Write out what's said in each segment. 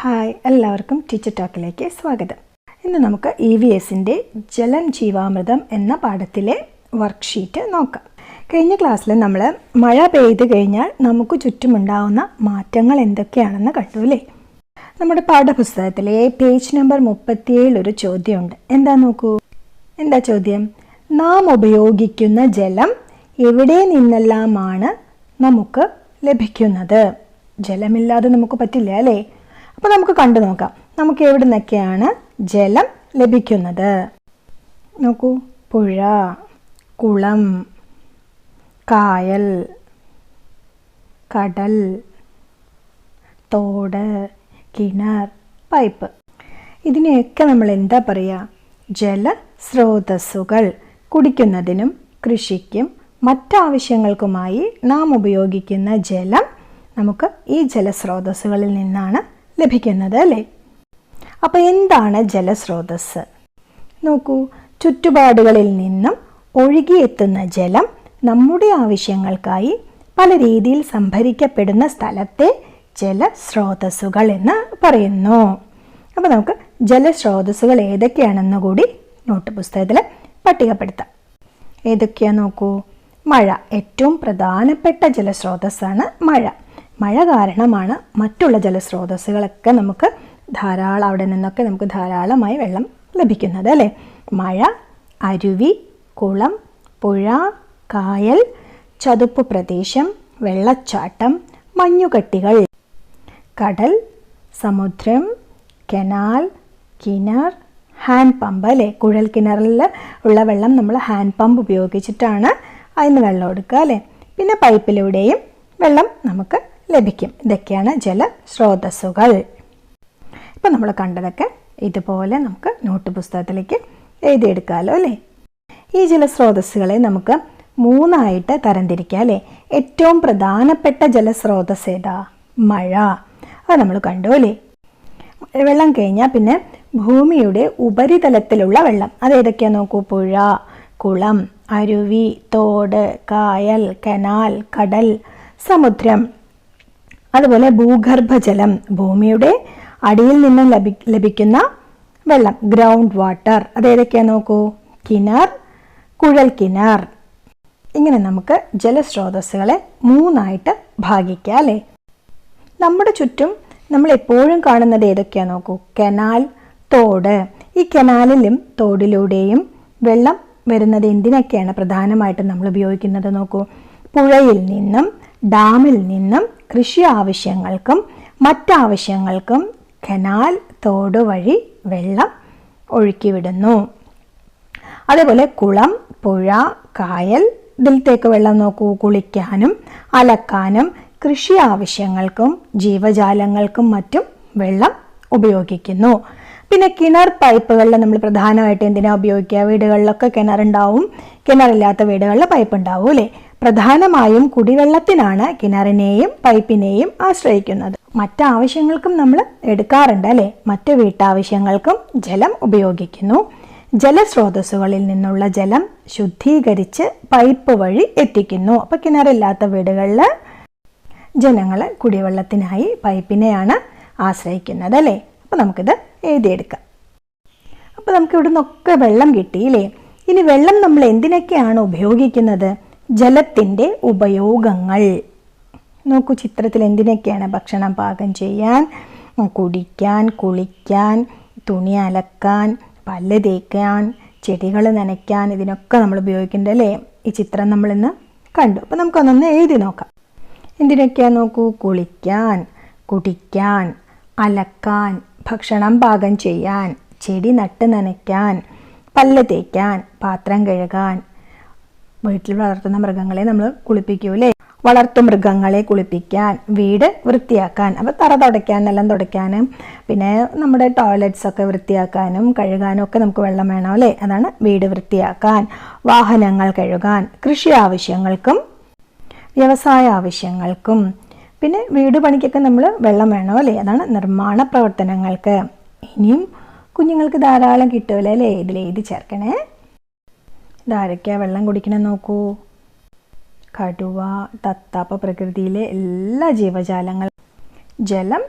Hi എല്ലാവർക്കും teacher ടോക്കിലേക്ക് സ്വാഗതം. ഇന്ന് നമുക്ക് ഇ വി എസിന്റെ ജലം ജീവാമൃതം എന്ന പാഠത്തിലെ വർക്ക്ഷീറ്റ് നോക്കാം. കഴിഞ്ഞ ക്ലാസ്സിൽ നമ്മൾ മഴ പെയ്ത് കഴിഞ്ഞാൽ നമുക്ക് ചുറ്റുമുണ്ടാവുന്ന മാറ്റങ്ങൾ എന്തൊക്കെയാണെന്ന് കണ്ടു അല്ലേ? നമ്മുടെ പാഠപുസ്തകത്തിലെ പേജ് നമ്പർ മുപ്പത്തിയേഴിലൊരു ചോദ്യമുണ്ട്. എന്താ നോക്കൂ? എന്താ ചോദ്യം? നാം ഉപയോഗിക്കുന്ന ജലം എവിടെ നിന്നെല്ലാമാണ് നമുക്ക് ലഭിക്കുന്നത്? ജലമില്ലാതെ നമുക്ക് പറ്റില്ല അല്ലേ? അപ്പോൾ നമുക്ക് കണ്ടു നോക്കാം. നമുക്ക് എവിടെ നിന്നൊക്കെയാണ് ജലം ലഭിക്കുന്നത്? നോക്കൂ. പുഴ കുളം കായൽ കടൽ തോട് കിണർ പൈപ്പ്. ഇതിനെയൊക്കെ നമ്മൾ എന്താ പറയുക ജലസ്രോതസ്സുകൾ കുടിക്കുന്നതിനും കൃഷിക്കും മറ്റാവശ്യങ്ങൾക്കുമായി നാം ഉപയോഗിക്കുന്ന ജലം നമുക്ക് ഈ ജലസ്രോതസ്സുകളിൽ നിന്നാണ് ലഭിക്കുന്നത് അല്ലേ അപ്പോൾ എന്താണ് ജലസ്രോതസ് നോക്കൂ ചുറ്റുപാടുകളിൽ നിന്നും ഒഴുകിയെത്തുന്ന ജലം നമ്മുടെ ആവശ്യങ്ങൾക്കായി പല രീതിയിൽ സംഭരിക്കപ്പെടുന്ന സ്ഥലത്തെ ജലസ്രോതസ്സുകൾ എന്ന് പറയുന്നു. അപ്പോൾ നമുക്ക് ജലസ്രോതസ്സുകൾ ഏതൊക്കെയാണെന്ന് കൂടി നോട്ട് പുസ്തകത്തിൽ പട്ടികപ്പെടുത്താം. ഏതൊക്കെയാ നോക്കൂ? മഴ ഏറ്റവും പ്രധാനപ്പെട്ട ജലസ്രോതസ്സാണ് മഴ. മഴ കാരണമാണ് മറ്റുള്ള ജലസ്രോതസ്സുകളൊക്കെ നമുക്ക് ധാരാളം അവിടെ നിന്നൊക്കെ നമുക്ക് ധാരാളമായി വെള്ളം ലഭിക്കുന്നത് അല്ലേ? മഴ അരുവി കുളം പുഴ കായൽ ചതുപ്പ് പ്രദേശം വെള്ളച്ചാട്ടം മഞ്ഞുകട്ടികൾ കടൽ സമുദ്രം കനാൽ കിണർ ഹാൻഡ് പമ്പ് അല്ലേ? കുഴൽ കിണറിൽ ഉള്ള വെള്ളം നമ്മൾ ഹാൻഡ് പമ്പ് ഉപയോഗിച്ചിട്ടാണ് അതിന് വെള്ളം എടുക്കുക അല്ലേ? പിന്നെ പൈപ്പിലൂടെയും വെള്ളം നമുക്ക് ലഭിക്കും. ഇതൊക്കെയാണ് ജലസ്രോതസ്സുകൾ. ഇപ്പം നമ്മൾ കണ്ടതൊക്കെ ഇതുപോലെ നമുക്ക് നോട്ട് പുസ്തകത്തിലേക്ക് എഴുതിയെടുക്കാമല്ലോ അല്ലേ? ഈ ജലസ്രോതസ്സുകളെ നമുക്ക് മൂന്നായിട്ട് തരംതിരിക്കാം അല്ലേ? ഏറ്റവും പ്രധാനപ്പെട്ട ജലസ്രോതസ് ഏതാ? മഴ. അത് നമ്മൾ കണ്ടു അല്ലേ? വെള്ളം കഴിഞ്ഞാൽ പിന്നെ ഭൂമിയുടെ ഉപരിതലത്തിലുള്ള വെള്ളം. അത് ഏതൊക്കെയാ നോക്കൂ? പുഴ കുളം അരുവി തോട് കായൽ കനാൽ കടൽ സമുദ്രം. അതുപോലെ ഭൂഗർഭജലം ഭൂമിയുടെ അടിയിൽ നിന്നും ലഭി ലഭിക്കുന്ന വെള്ളം ഗ്രൗണ്ട് വാട്ടർ അത് ഏതൊക്കെയാ നോക്കൂ? കിണർ കുഴൽ കിണർ. ഇങ്ങനെ നമുക്ക് ജലസ്രോതസ്സുകളെ മൂന്നായിട്ട് ഭാഗിക്കാം അല്ലേ? നമ്മുടെ ചുറ്റും നമ്മൾ എപ്പോഴും കാണുന്നത് ഏതൊക്കെയാണ് നോക്കൂ? കനാൽ തോട്. ഈ കനാലിലും തോടിലൂടെയും വെള്ളം വരുന്നത് എന്തിനൊക്കെയാണ് പ്രധാനമായിട്ടും നമ്മൾ ഉപയോഗിക്കുന്നത് നോക്കൂ? പുഴയിൽ നിന്നും ഡാമിൽ നിന്നും കൃഷി ആവശ്യങ്ങൾക്കും മറ്റാവശ്യങ്ങൾക്കും കനാൽ തോട് വഴി വെള്ളം ഒഴുക്കിവിടുന്നു. അതേപോലെ കുളം പുഴ കായൽ ഇതിലത്തേക്ക് വെള്ളം നോക്കൂ കുളിക്കാനും അലക്കാനും കൃഷി ആവശ്യങ്ങൾക്കും ജീവജാലങ്ങൾക്കും മറ്റും വെള്ളം ഉപയോഗിക്കുന്നു. പിന്നെ കിണർ പൈപ്പുകളിൽ നമ്മൾ പ്രധാനമായിട്ട് എന്തിനാ ഉപയോഗിക്കുക? വീടുകളിലൊക്കെ കിണറുണ്ടാവും. കിണറില്ലാത്ത വീടുകളിൽ പൈപ്പ് ഉണ്ടാവും അല്ലേ പ്രധാനമായും കുടിവെള്ളത്തിനാണ് കിണറിനെയും പൈപ്പിനെയും ആശ്രയിക്കുന്നത്. മറ്റാവശ്യങ്ങൾക്കും നമ്മൾ എടുക്കാറുണ്ട് അല്ലേ? മറ്റു വീട്ടാവശ്യങ്ങൾക്കും ജലം ഉപയോഗിക്കുന്നു. ജലസ്രോതസ്സുകളിൽ നിന്നുള്ള ജലം ശുദ്ധീകരിച്ച് പൈപ്പ് വഴി എത്തിക്കുന്നു. അപ്പോൾ കിണറില്ലാത്ത വീടുകളിൽ ജനങ്ങൾ കുടിവെള്ളത്തിനായി പൈപ്പിനെയാണ് ആശ്രയിക്കുന്നത് അല്ലേ? അപ്പോൾ നമുക്കിത് എഴുതിയെടുക്കാം. അപ്പോൾ നമുക്ക് ഇവിടെ നിന്നൊക്കെ വെള്ളം കിട്ടിയില്ലേ ഇനി വെള്ളം നമ്മൾ എന്തിനൊക്കെയാണ് ഉപയോഗിക്കുന്നത്? ജലത്തിന്റെ ഉപയോഗങ്ങൾ. നോക്കൂ ചിത്രത്തിൽ എന്തിനൊക്കെയാണ് ഭക്ഷണം പാകം ചെയ്യാൻ? കുടിക്കാൻ കുളിക്കാൻ തുണി അലക്കാൻ പല്ല് തേക്കാൻ ചെടികൾ നനയ്ക്കാൻ ഇതിനൊക്കെ നമ്മൾ ഉപയോഗിക്കേണ്ട അല്ലേ? ഈ ചിത്രം നമ്മളിന്ന് കണ്ടു. അപ്പോൾ നമുക്കൊന്നൊന്ന് എഴുതി നോക്കാം. എന്തിനൊക്കെയാ നോക്കൂ? കുളിക്കാൻ കുടിക്കാൻ അലക്കാൻ ഭക്ഷണം പാകം ചെയ്യാൻ ചെടി നട്ട് നനയ്ക്കാൻ പല്ല് തേക്കാൻ പാത്രം കഴുകാൻ വീട്ടിൽ വളർത്തുന്ന മൃഗങ്ങളെ നമ്മൾ കുളിപ്പിക്കൂലേ വളർത്തു മൃഗങ്ങളെ കുളിപ്പിക്കാൻ വീട് വൃത്തിയാക്കാൻ അപ്പോൾ തറ തുടയ്ക്കാൻ എല്ലാം തുടയ്ക്കാനും പിന്നെ നമ്മുടെ ടോയ്ലറ്റ്സ് ഒക്കെ വൃത്തിയാക്കാനും കഴുകാനും ഒക്കെ നമുക്ക് വെള്ളം വേണം അല്ലേ? അതാണ് വീട് വൃത്തിയാക്കാൻ വാഹനങ്ങൾ കഴുകാൻ കൃഷി ആവശ്യങ്ങൾക്കും വ്യവസായ ആവശ്യങ്ങൾക്കും പിന്നെ വീട് പണിക്കൊക്കെ നമ്മൾ വെള്ളം വേണം അല്ലേ? അതാണ് നിർമ്മാണ പ്രവർത്തനങ്ങൾക്ക്. ഇനിയും കുഞ്ഞുങ്ങൾക്ക് ധാരാളം കിട്ടുമല്ലേ അല്ലേ ഇതിൽ എഴുതി ചേർക്കണേ. ഇതാരൊക്കെയാ വെള്ളം കുടിക്കണം നോക്കൂ? കടുവ തത്താപ്പ പ്രകൃതിയിലെ എല്ലാ ജീവജാലങ്ങളും ജലം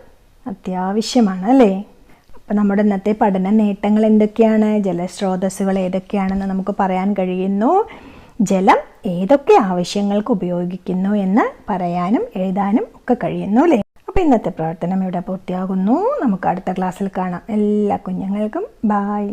അത്യാവശ്യമാണ് അല്ലേ? അപ്പം നമ്മുടെ ഇന്നത്തെ പഠന നേട്ടങ്ങൾ എന്തൊക്കെയാണ്? ജലസ്രോതസ്സുകൾ ഏതൊക്കെയാണെന്ന് നമുക്ക് പറയാൻ കഴിയുന്നു. ജലം ഏതൊക്കെ ആവശ്യങ്ങൾക്ക് ഉപയോഗിക്കുന്നു എന്ന് പറയാനും എഴുതാനും ഒക്കെ കഴിയുന്നു അല്ലേ? അപ്പോൾ ഇന്നത്തെ പ്രവർത്തനം ഇവിടെ പൂർത്തിയാകുന്നു. നമുക്ക് അടുത്ത ക്ലാസ്സിൽ കാണാം. എല്ലാ കുഞ്ഞുങ്ങൾക്കും ബായ്